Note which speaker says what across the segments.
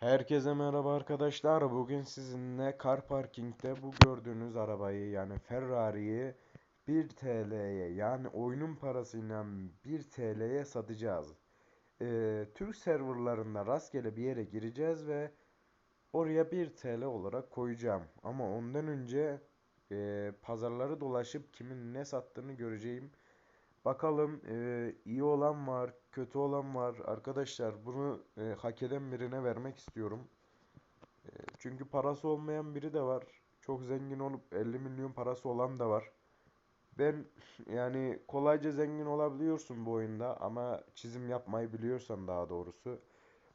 Speaker 1: Herkese merhaba arkadaşlar. Bugün sizinle Car Parking'de bu gördüğünüz arabayı yani Ferrari'yi 1 TL'ye yani oyunun parasıyla 1 TL'ye satacağız. Ee, Türk serverlarında rastgele bir yere gireceğiz ve oraya 1 TL olarak koyacağım. Ama ondan önce e, pazarları dolaşıp kimin ne sattığını göreceğim. Bakalım e, iyi olan var, kötü olan var. Arkadaşlar bunu e, hak eden birine vermek istiyorum. E, çünkü parası olmayan biri de var. Çok zengin olup 50 milyon parası olan da var. Ben yani kolayca zengin olabiliyorsun bu oyunda ama çizim yapmayı biliyorsan daha doğrusu.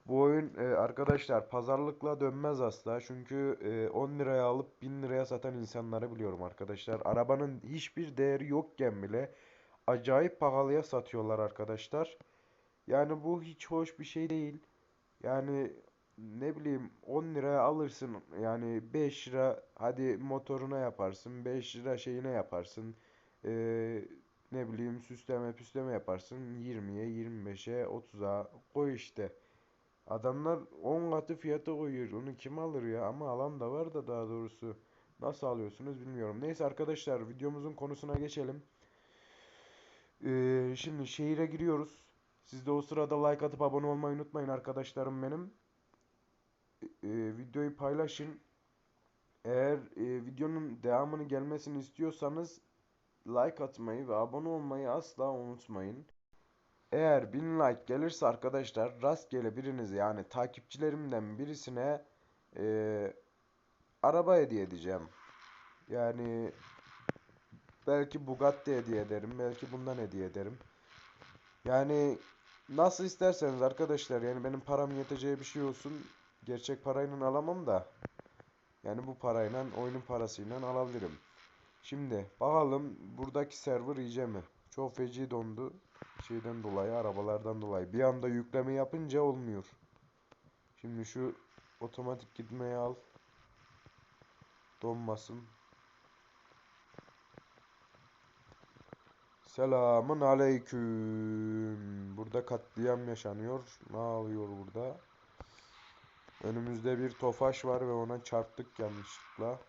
Speaker 1: Bu oyun e, arkadaşlar pazarlıkla dönmez asla. Çünkü e, 10 liraya alıp 1000 liraya satan insanları biliyorum arkadaşlar. Arabanın hiçbir değeri yokken bile acayip pahalıya satıyorlar arkadaşlar. Yani bu hiç hoş bir şey değil. Yani ne bileyim 10 liraya alırsın yani 5 lira hadi motoruna yaparsın 5 lira şeyine yaparsın Ee, ne bileyim süsleme püsleme yaparsın 20'ye 25'e 30'a koy işte. Adamlar 10 katı fiyata koyuyor onu kim alır ya ama alan da var da daha doğrusu nasıl alıyorsunuz bilmiyorum. Neyse arkadaşlar videomuzun konusuna geçelim. Ee, şimdi şehire giriyoruz. Siz de o sırada like atıp abone olmayı unutmayın arkadaşlarım benim. Ee, videoyu paylaşın. Eğer e, videonun devamını gelmesini istiyorsanız like atmayı ve abone olmayı asla unutmayın. Eğer 1000 like gelirse arkadaşlar rastgele birinizi yani takipçilerimden birisine e, araba hediye edeceğim. Yani belki Bugatti hediye ederim, belki bundan hediye ederim. Yani nasıl isterseniz arkadaşlar yani benim param yeteceği bir şey olsun. Gerçek parayla alamam da. Yani bu parayla oyunun parasıyla alabilirim. Şimdi bakalım buradaki server iyice mi? Çok feci dondu. Şeyden dolayı arabalardan dolayı. Bir anda yükleme yapınca olmuyor. Şimdi şu otomatik gitmeyi al. Donmasın. Selamun aleyküm. Burada katliam yaşanıyor. Ne oluyor burada? Önümüzde bir tofaş var ve ona çarptık yanlışlıkla.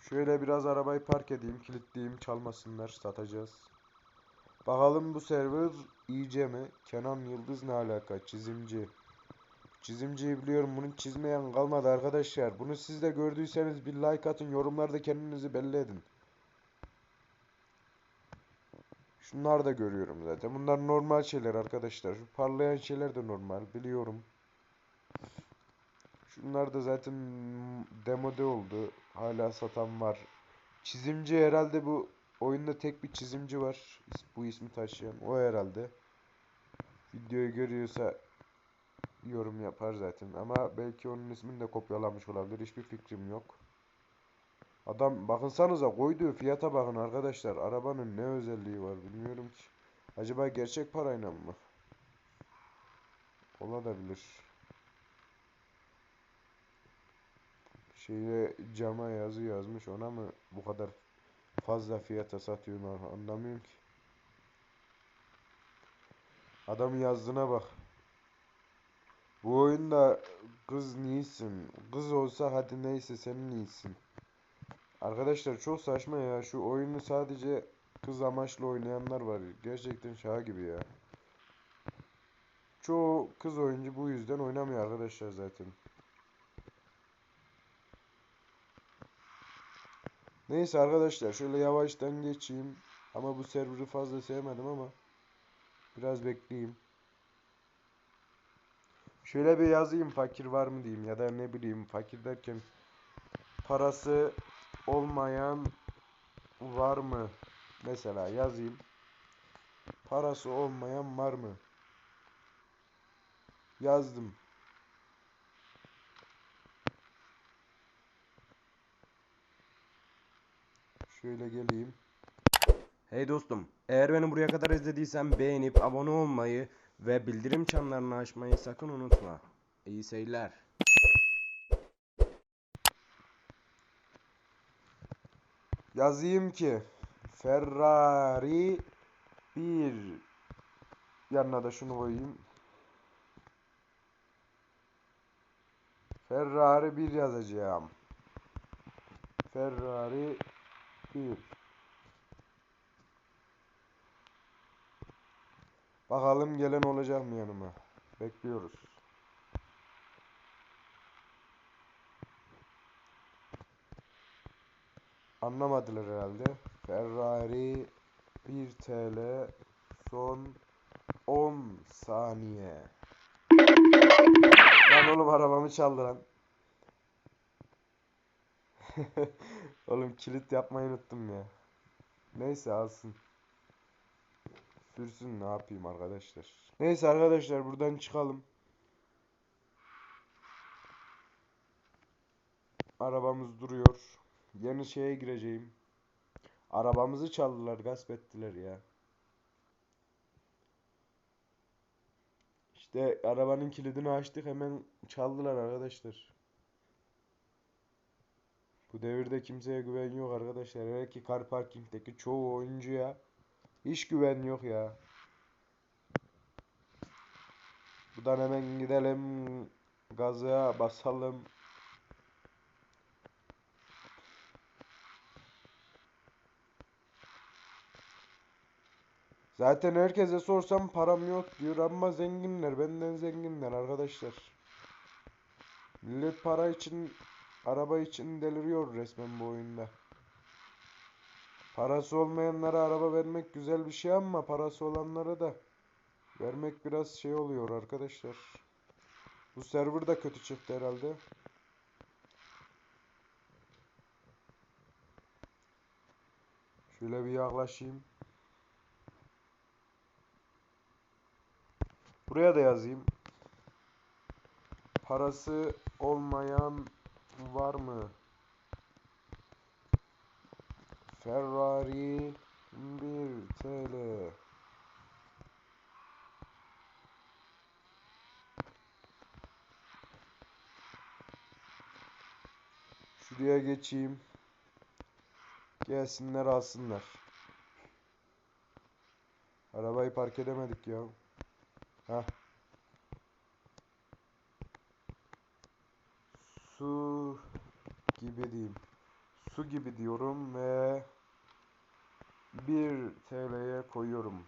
Speaker 1: Şöyle biraz arabayı park edeyim, kilitleyeyim, çalmasınlar, satacağız. Bakalım bu server iyice mi? Kenan Yıldız ne alaka? Çizimci. Çizimciyi biliyorum. Bunu çizmeyen kalmadı arkadaşlar. Bunu siz de gördüyseniz bir like atın. Yorumlarda kendinizi belli edin. Şunlar da görüyorum zaten. Bunlar normal şeyler arkadaşlar. Şu parlayan şeyler de normal. Biliyorum. Şunlar da zaten demode oldu. Hala satan var. Çizimci herhalde bu oyunda tek bir çizimci var. Bu ismi taşıyan. O herhalde. Videoyu görüyorsa yorum yapar zaten. Ama belki onun ismini de kopyalamış olabilir. Hiçbir fikrim yok. Adam bakınsanıza koyduğu fiyata bakın arkadaşlar. Arabanın ne özelliği var bilmiyorum ki. Acaba gerçek parayla mı? Olabilir. Şeye cama yazı yazmış ona mı bu kadar fazla fiyata satıyorlar anlamıyorum ki. Adamın yazdığına bak. Bu oyunda kız niyesin? Kız olsa hadi neyse senin iyisin. Arkadaşlar çok saçma ya. Şu oyunu sadece kız amaçlı oynayanlar var. Gerçekten şaka gibi ya. Çoğu kız oyuncu bu yüzden oynamıyor arkadaşlar zaten. Neyse arkadaşlar şöyle yavaştan geçeyim. Ama bu serverı fazla sevmedim ama biraz bekleyeyim. Şöyle bir yazayım fakir var mı diyeyim ya da ne bileyim fakir derken parası olmayan var mı? Mesela yazayım. Parası olmayan var mı? Yazdım. Şöyle geleyim. Hey dostum, eğer beni buraya kadar izlediysen beğenip abone olmayı ve bildirim çanlarını açmayı sakın unutma. İyi seyirler. yazayım ki Ferrari 1 yanına da şunu koyayım. Ferrari 1 yazacağım. Ferrari 1 Bakalım gelen olacak mı yanıma? Bekliyoruz. Anlamadılar herhalde. Ferrari 1 TL son 10 saniye. Lan oğlum arabamı çaldı lan. Oğlum kilit yapmayı unuttum ya. Neyse alsın. Sürsün ne yapayım arkadaşlar. Neyse arkadaşlar buradan çıkalım. Arabamız duruyor. Yeni şeye gireceğim. Arabamızı çaldılar, gasp ettiler ya. İşte arabanın kilidini açtık hemen çaldılar arkadaşlar. Bu devirde kimseye güven yok arkadaşlar. Hele ki car parking'deki çoğu oyuncuya hiç güven yok ya. Buradan hemen gidelim. Gaza basalım. Zaten herkese sorsam param yok diyor ama zenginler benden zenginler arkadaşlar. Millet para için araba için deliriyor resmen bu oyunda. Parası olmayanlara araba vermek güzel bir şey ama parası olanlara da vermek biraz şey oluyor arkadaşlar. Bu server da kötü çıktı herhalde. Şöyle bir yaklaşayım. Buraya da yazayım. Parası olmayan var mı? Ferrari 1 TL. Şuraya geçeyim. Gelsinler alsınlar. Arabayı park edemedik ya. Heh. Su gibi diyeyim. Su gibi diyorum ve 1 TL'ye koyuyorum.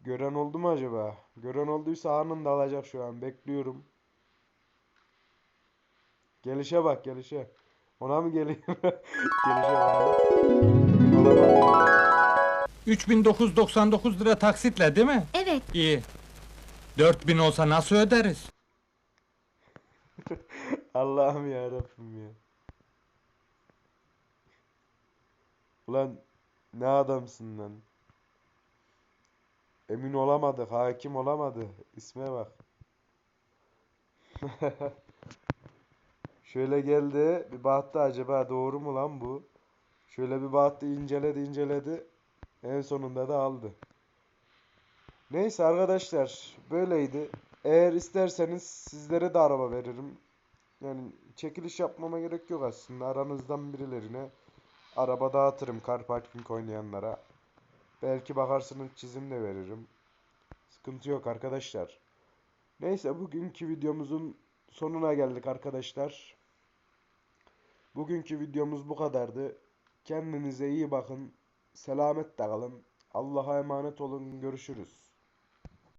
Speaker 1: Gören oldu mu acaba? Gören olduysa anında alacak şu an. Bekliyorum. Gelişe bak gelişe. Ona mı bak. Emin olamadım.
Speaker 2: 3999 lira taksitle değil mi?
Speaker 3: Evet,
Speaker 2: İyi. 4000 olsa nasıl öderiz?
Speaker 1: Allah'ım ya Rabbim ya. Ulan ne adamsın lan. Emin olamadık, hakim olamadı. İsme bak. Şöyle geldi, bir baktı acaba doğru mu lan bu? Şöyle bir baktı, inceledi, inceledi. En sonunda da aldı. Neyse arkadaşlar, böyleydi. Eğer isterseniz sizlere de araba veririm. Yani çekiliş yapmama gerek yok aslında. Aranızdan birilerine araba dağıtırım car parking oynayanlara. Belki bakarsınız çizim de veririm. Sıkıntı yok arkadaşlar. Neyse bugünkü videomuzun sonuna geldik arkadaşlar. Bugünkü videomuz bu kadardı. Kendinize iyi bakın. Selametle kalın. Allah'a emanet olun. Görüşürüz.